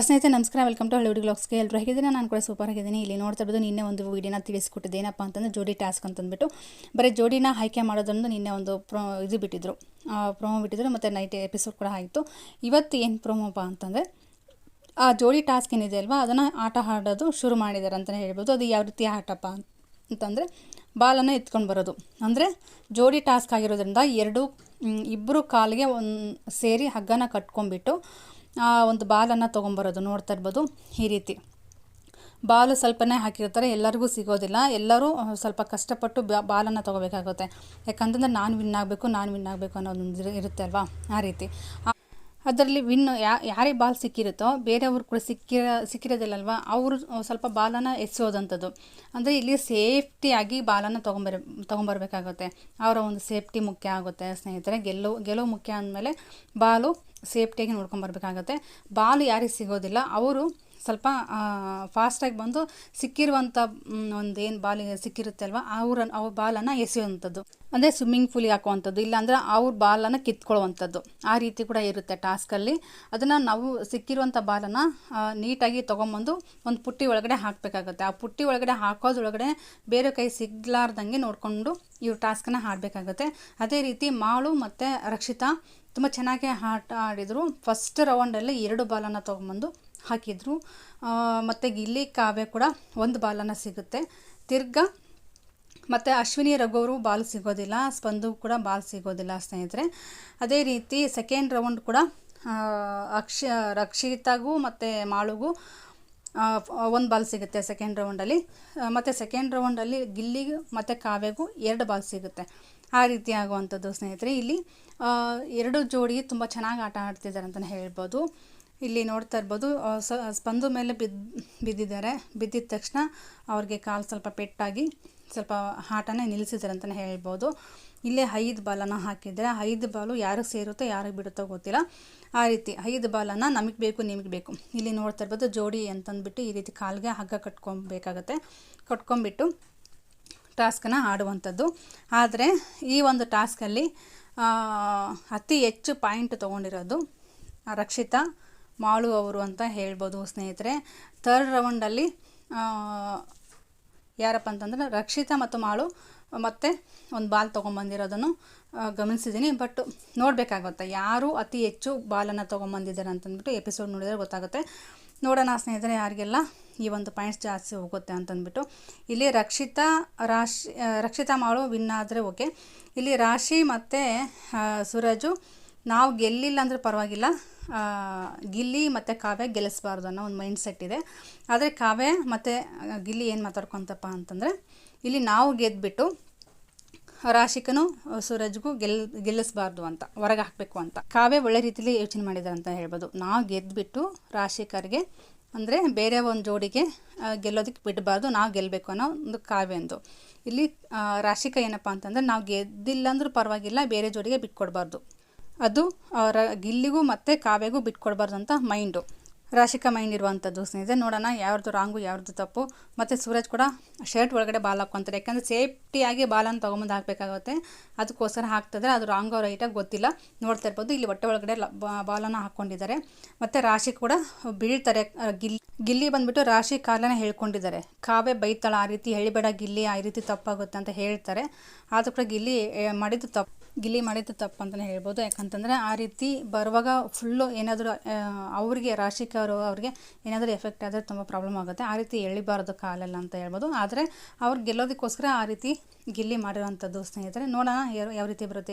ಸ್ನೇಹಿತರೆ, ನಮಸ್ಕಾರ. Welcome to ಹಳ್ಳಿ ಬ್ಲಾಗ್ಸ್ಗೆ ಎಲ್ಲರೂ ಹೇಗಿದ್ದೀನಿ ನಾನು ಕೂಡ ಸೂಪರ್ ಆಗಿದ್ದೀನಿ. ಇಲ್ಲಿ ನೋಡ್ತಾ ಇರೋದು ನಿನ್ನೆ ಒಂದು ವಿಡಿಯೋನ ತಿಳಿಸ್ಕೊಟ್ಟಿದ್ದೆ ಏನಪ್ಪ ಅಂತಂದರೆ ಜೋಡಿ ಟಾಸ್ಕ್ ಅಂತಂದ್ಬಿಟ್ಟು. ಬರೀ ಜೋಡಿನ ಆಯ್ಕೆ ಮಾಡೋದನ್ನು ನಿನ್ನೆ ಒಂದು ಪ್ರೊ, ಇದು ಬಿಟ್ಟಿದ್ರು. ಪ್ರೊಮೋ ಬಿಟ್ಟಿದ್ರು ಮತ್ತು ನೈಟ್ ಎಪಿಸೋಡ್ ಕೂಡ ಆಯಿತು ಇವತ್ತು ಏನು ಪ್ರೊಮೋಪ ಅಂತಂದರೆ, ಆ ಜೋಡಿ ಟಾಸ್ಕ್ ಏನಿದೆ ಅಲ್ವಾ? ಅದನ್ನು ಆಟ ಆಡೋದು ಶುರು ಮಾಡಿದ್ದಾರೆ ಅಂತಲೇ ಹೇಳ್ಬೋದು. ಅದು ಯಾವ ರೀತಿ ಆಟಪ್ಪ ಅಂತಂದರೆ, ಬಾಲನ್ನು ಎತ್ಕೊಂಡು ಬರೋದು. ಅಂದರೆ ಜೋಡಿ ಟಾಸ್ಕ್ ಆಗಿರೋದ್ರಿಂದ ಎರಡು ಇಬ್ಬರು ಕಾಲಿಗೆ ಒಂದು ಸೇರಿ ಹಗ್ಗನ ಕಟ್ಕೊಂಡ್ಬಿಟ್ಟು ಒಂದು ಬಾಲನ್ನು ತೊಗೊಂಬರೋದು, ನೋಡ್ತಾ ಇರ್ಬೋದು ಈ ರೀತಿ. ಬಾಲು ಸ್ವಲ್ಪನೇ ಹಾಕಿರ್ತಾರೆ, ಎಲ್ಲರಿಗೂ ಸಿಗೋದಿಲ್ಲ. ಎಲ್ಲರೂ ಸ್ವಲ್ಪ ಕಷ್ಟಪಟ್ಟು ಬಾ, ಬಾಲನ್ನು ತೊಗೋಬೇಕಾಗುತ್ತೆ. ಯಾಕಂತಂದ್ರೆ ನಾನು ವಿನ್ ಆಗಬೇಕು, ನಾನು ವಿನ್ ಆಗಬೇಕು ಅನ್ನೋದೊಂದು ಇರು- ಇರುತ್ತೆ ಅಲ್ವಾ? ಆ ರೀತಿ. ಆ- ಅದರಲ್ಲಿ ವಿನ್ ಯಾ, ಯಾರಿಗೆ ಬಾಲ್ ಸಿಕ್ಕಿರುತ್ತೋ, ಬೇರೆಯವ್ರು ಕೂಡ ಸಿಕ್ಕಿರ, ಸಿಕ್ಕಿರೋದಿಲ್ಲಲ್ವ, ಅವರು ಸ್ವಲ್ಪ ಬಾಲನ್ನು ಎಸೆಯೋದಂಥದ್ದು ಅಂದರೆ ಇಲ್ಲಿ ಸೇಫ್ಟಿಯಾಗಿ ಬಾಲನ್ನು ತೊಗೊಂಬರ, ತೊಗೊಂಬರ್ಬೇಕಾಗುತ್ತೆ. ಅವರ ಒಂದು ಸೇಫ್ಟಿ ಮುಖ್ಯ ಆಗುತ್ತೆ, ಸ್ನೇಹಿತರೆ. ಗೆಲ್ಲೋ ಗೆಲುವು ಮುಖ್ಯ ಅಂದಮೇಲೆ ಬಾಲು ಸೇಫ್ಟಿಯಾಗಿ ನೋಡ್ಕೊಂಬರ್ಬೇಕಾಗುತ್ತೆ. ಬಾಲು ಯಾರಿಗೆ ಸಿಗೋದಿಲ್ಲ, ಅವರು ಸ್ವಲ್ಪ ಫಾಸ್ಟಾಗಿ ಬಂದು ಸಿಕ್ಕಿರುವಂಥ ಒಂದು ಏನು ಬಾಲಿಗೆ ಸಿಕ್ಕಿರುತ್ತೆ ಅಲ್ವಾ ಅವ್ರ ಅವ್ರ ಬಾಲನ್ನು ಎಸೆಯುವಂಥದ್ದು. ಅಂದರೆ ಸ್ವಿಮ್ಮಿಂಗ್ ಪೂಲಿಗೆ ಹಾಕುವಂಥದ್ದು, ಇಲ್ಲಾಂದರೆ ಅವ್ರ ಬಾಲನ್ನು ಕಿತ್ಕೊಳ್ಳುವಂಥದ್ದು ಆ ರೀತಿ ಕೂಡ ಇರುತ್ತೆ ಟಾಸ್ಕಲ್ಲಿ ಅದನ್ನು ನಾವು ಸಿಕ್ಕಿರುವಂಥ ಬಾಲನ್ನು ನೀಟಾಗಿ ತೊಗೊಂಬಂದು ಒಂದು ಪುಟ್ಟಿ ಒಳಗಡೆ ಹಾಕಬೇಕಾಗುತ್ತೆ. ಆ ಪುಟ್ಟಿ ಒಳಗಡೆ ಹಾಕೋದ್ರೊಳಗಡೆ ಬೇರೆ ಕೈ ಸಿಗ್ಲಾರ್ದಂಗೆ ನೋಡಿಕೊಂಡು ಇವ್ರ ಟಾಸ್ಕನ್ನು ಹಾಡಬೇಕಾಗುತ್ತೆ. ಅದೇ ರೀತಿ ಮಾಳು ಮತ್ತು ರಕ್ಷಿತಾ, ತುಂಬ ಚೆನ್ನಾಗಿ ಆಟ ಆಡಿದರು. ಫಸ್ಟ್ ರೌಂಡಲ್ಲಿ ಎರಡು ಬಾಲನ್ನು ತೊಗೊಂಬಂದು ಹಾಕಿದರು. ಮತ್ತು ಗಿಲ್ಲಿ ಕಾವ್ಯ ಕೂಡ ಒಂದು ಬಾಲನ್ನು ಸಿಗುತ್ತೆ. ತಿರ್ಗ ಮತ್ತು ಅಶ್ವಿನಿ ರಘುವರು ಬಾಲ್ ಸಿಗೋದಿಲ್ಲ, ಸ್ಪಂದು ಕೂಡ ಬಾಲ್ ಸಿಗೋದಿಲ್ಲ ಸ್ನೇಹಿತರೆ. ಅದೇ ರೀತಿ ಸೆಕೆಂಡ್ ರೌಂಡ್ ಕೂಡ ಅಕ್ಷ, ರಕ್ಷಿತಾಗೂ ಮತ್ತು ಮಾಳುಗೂ ಒಂದು ಬಾಲ್ ಸಿಗುತ್ತೆ ಸೆಕೆಂಡ್ ರೌಂಡಲ್ಲಿ ಮತ್ತು ಸೆಕೆಂಡ್ ರೌಂಡಲ್ಲಿ ಗಿಲ್ಲಿಗೂ ಮತ್ತು ಕಾವ್ಯಗೂ ಎರಡು ಬಾಲ್ ಸಿಗುತ್ತೆ. ಆ ರೀತಿ ಆಗುವಂಥದ್ದು ಸ್ನೇಹಿತರೆ. ಇಲ್ಲಿ ಎರಡು ಜೋಡಿ ತುಂಬ ಚೆನ್ನಾಗಿ ಆಟ ಆಡ್ತಿದ್ದಾರೆ ಅಂತಲೇ ಹೇಳ್ಬೋದು. ಇಲ್ಲಿ ನೋಡ್ತಾ ಇರ್ಬೋದು ಸ್ಪಂದು ಮೇಲೆ ಬಿದ್ದು ಬಿದ್ದಿದ್ದಾರೆ. ಬಿದ್ದಿದ ತಕ್ಷಣ ಅವ್ರಿಗೆ ಕಾಲು ಸ್ವಲ್ಪ ಪೆಟ್ಟಾಗಿ ಸ್ವಲ್ಪ ಆಟನೇ ನಿಲ್ಲಿಸಿದ್ದಾರೆ ಅಂತಲೇ ಹೇಳ್ಬೋದು. ಇಲ್ಲೇ ಐದು ಬಾಲನ್ನು ಹಾಕಿದರೆ ಐದು ಬಾಲು ಯಾರಿಗೆ ಸೇರುತ್ತೋ, ಯಾರಿಗೆ ಬಿಡುತ್ತೋ ಗೊತ್ತಿಲ್ಲ. ಆ ರೀತಿ ಐದು ಬಾಲನ್ನು ನಮಗೆ ಬೇಕು, ನಿಮಗೆ ಬೇಕು. ಇಲ್ಲಿ ನೋಡ್ತಾ ಇರ್ಬೋದು, ಜೋಡಿ ಅಂತಂದ್ಬಿಟ್ಟು ಈ ರೀತಿ ಕಾಲಿಗೆ ಹಗ್ಗ ಕಟ್ಕೊಬೇಕಾಗತ್ತೆ. ಕಟ್ಕೊಂಬಿಟ್ಟು ಟಾಸ್ಕನ್ನು ಆಡುವಂಥದ್ದು. ಆದರೆ ಈ ಒಂದು ಟಾಸ್ಕಲ್ಲಿ ಅತಿ ಹೆಚ್ಚು ಪಾಯಿಂಟ್ ತೊಗೊಂಡಿರೋದು ರಕ್ಷಿತಾ ಮಾಳು ಅವರು ಅಂತ ಹೇಳ್ಬೋದು ಸ್ನೇಹಿತರೆ. ಥರ್ಡ್ ರೌಂಡಲ್ಲಿ ಯಾರಪ್ಪ ಅಂತಂದ್ರೆ ರಕ್ಷಿತಾ ಮತ್ತು ಮಾಳು ಮತ್ತೆ ಒಂದು ಬಾಲ್ ತೊಗೊಂಬಂದಿರೋದನ್ನು ಗಮನಿಸಿದ್ದೀನಿ. ಬಟ್ ನೋಡಬೇಕಾಗುತ್ತೆ, ಯಾರು ಅತಿ ಹೆಚ್ಚು ಬಾಲನ್ನು ತೊಗೊಂಬಂದಿದ್ದಾರೆ ಅಂತಂದ್ಬಿಟ್ಟು ಎಪಿಸೋಡ್ ನೋಡಿದರೆ ಗೊತ್ತಾಗುತ್ತೆ. ನೋಡೋಣ ಸ್ನೇಹಿತರೆ, ಯಾರಿಗೆಲ್ಲ ಈ ಒಂದು ಪಾಯಿಂಟ್ಸ್ ಜಾಸ್ತಿ ಹೋಗುತ್ತೆ ಅಂತಂದ್ಬಿಟ್ಟು. ಇಲ್ಲಿ ರಕ್ಷಿತಾ, ರಾಶಿ ರಕ್ಷಿತಾ, ಮಾಳು ವಿನ್ ಆದರೆ ಓಕೆ ಇಲ್ಲಿ ರಾಶಿ ಮತ್ತು ಸೂರಜು ನಾವು ಗೆಲ್ಲಿಲ್ಲ ಅಂದರೆ ಪರವಾಗಿಲ್ಲ. ಗಿಲ್ಲಿ ಮತ್ತು ಕಾವ್ಯ ಗೆಲ್ಲಿಸ್ಬಾರ್ದು ಅನ್ನೋ ಒಂದು ಮೈಂಡ್ ಸೆಟ್ ಇದೆ. ಆದರೆ ಕಾವ್ಯ ಮತ್ತು ಗಿಲ್ಲಿ ಏನು ಮಾತಾಡ್ಕೊತಪ್ಪ ಅಂತಂದರೆ, ಇಲ್ಲಿ ನಾವು ಗೆದ್ದುಬಿಟ್ಟು ರಾಶಿಕನು ಸೂರಜ್ಗೂ ಗೆಲ್, ಗೆಲ್ಲಿಸ್ಬಾರ್ದು ಅಂತ, ಹೊರಗೆ ಹಾಕಬೇಕು ಅಂತ. ಕಾವ್ಯ ಒಳ್ಳೆ ರೀತಿಯಲ್ಲಿ ಯೋಚನೆ ಮಾಡಿದ್ದಾರೆ ಅಂತ ಹೇಳ್ಬೋದು. ನಾವು ಗೆದ್ದುಬಿಟ್ಟು ರಾಶಿಕರಿಗೆ ಅಂದರೆ ಬೇರೆ ಒಂದು ಜೋಡಿಗೆ ಗೆಲ್ಲೋದಕ್ಕೆ ಬಿಡಬಾರ್ದು, ನಾವು ಗೆಲ್ಲಬೇಕು ಅನ್ನೋ ಒಂದು ಕಾವ್ಯಂದು ಇಲ್ಲಿ ರಾಶಿಕ ಏನಪ್ಪ ಅಂತಂದರೆ, ನಾವು ಗೆದ್ದಿಲ್ಲ ಅಂದರೂ ಪರವಾಗಿಲ್ಲ, ಬೇರೆ ಜೋಡಿಗೆ ಬಿಟ್ಕೊಡ್ಬಾರ್ದು. ಅದು ಅವರ ಗಿಲ್ಲಿಗೂ ಮತ್ತು ಕಾವ್ಯಗೂ ಬಿಟ್ಕೊಡ್ಬಾರ್ದು ಅಂತ ಮೈಂಡು. ರಾಶಿಕಾ ಮೈಂಡ್ ಇರುವಂಥದ್ದು ಸ್ನೇಹಿತರೆ, ನೋಡೋಣ ಯಾರ್ದು ರಾಂಗು ಯಾರ್ದು ತಪ್ಪು. ಮತ್ತು ಸೂರಜ್ ಕೂಡ ಶರ್ಟ್ ಒಳಗಡೆ ಬಾಲ್ ಹಾಕ್ಕೊತಾರೆ. ಯಾಕಂದರೆ ಸೇಫ್ಟಿಯಾಗಿ ಬಾಲನ್ನು ತೊಗೊಂಬಂದು ಹಾಕಬೇಕಾಗುತ್ತೆ. ಅದಕ್ಕೋಸ್ಕರ ಹಾಕ್ತಿದ್ರೆ. ಅದು ರಾಂಗು ರೈಟಾಗಿ ಗೊತ್ತಿಲ್ಲ. ನೋಡ್ತಾ ಇರ್ಬೋದು. ಇಲ್ಲಿ ಹೊಟ್ಟೆ ಒಳಗಡೆ ಬಾಲನ್ನು ಹಾಕ್ಕೊಂಡಿದ್ದಾರೆ. ಮತ್ತು ರಾಶಿ ಕೂಡ ಬೀಳ್ತಾರೆ. ಗಿಲ್ಲಿ ಗಿಲ್ಲಿ ಬಂದ್ಬಿಟ್ಟು ರಾಶಿ ಕಾಲನೇ ಹೇಳ್ಕೊಂಡಿದ್ದಾರೆ. ಕಾವೇ ಬೈತಾಳ, ಆ ರೀತಿ ಹೇಳಿಬೇಡ ಗಿಲ್ಲಿ, ಆ ರೀತಿ ತಪ್ಪಾಗುತ್ತೆ ಅಂತ ಹೇಳ್ತಾರೆ. ಆದರೂ ಕೂಡ ಗಿಲ್ಲಿ ಮಾಡಿದ್ದು ತಪ್ಪು. ಗಿಲ್ಲಿ ಮಾಡಿದ್ದು ತಪ್ಪು ಅಂತಲೇ ಹೇಳ್ಬೋದು. ಯಾಕಂತಂದರೆ ಆ ರೀತಿ ಬರುವಾಗ ಫುಲ್ಲು ಏನಾದರೂ ಅವರಿಗೆ, ರಾಶಿಕ ಅವರು, ಅವ್ರಿಗೆ ಏನಾದರೂ ಎಫೆಕ್ಟ್ ಆದರೆ ತುಂಬ ಪ್ರಾಬ್ಲಮ್ ಆಗುತ್ತೆ. ಆ ರೀತಿ ಎಳಿಬಾರ್ದು ಕಾಲೆಲ್ಲ ಅಂತ ಹೇಳ್ಬೋದು. ಆದರೆ ಅವ್ರು ಗೆಲ್ಲೋದಕ್ಕೋಸ್ಕರ ಆ ರೀತಿ ಗಿಲ್ಲಿ ಮಾಡಿರೋವಂಥದ್ದು ಸ್ನೇಹಿತರೆ, ನೋಡೋಣ ಯಾವ ರೀತಿ ಬರುತ್ತೆ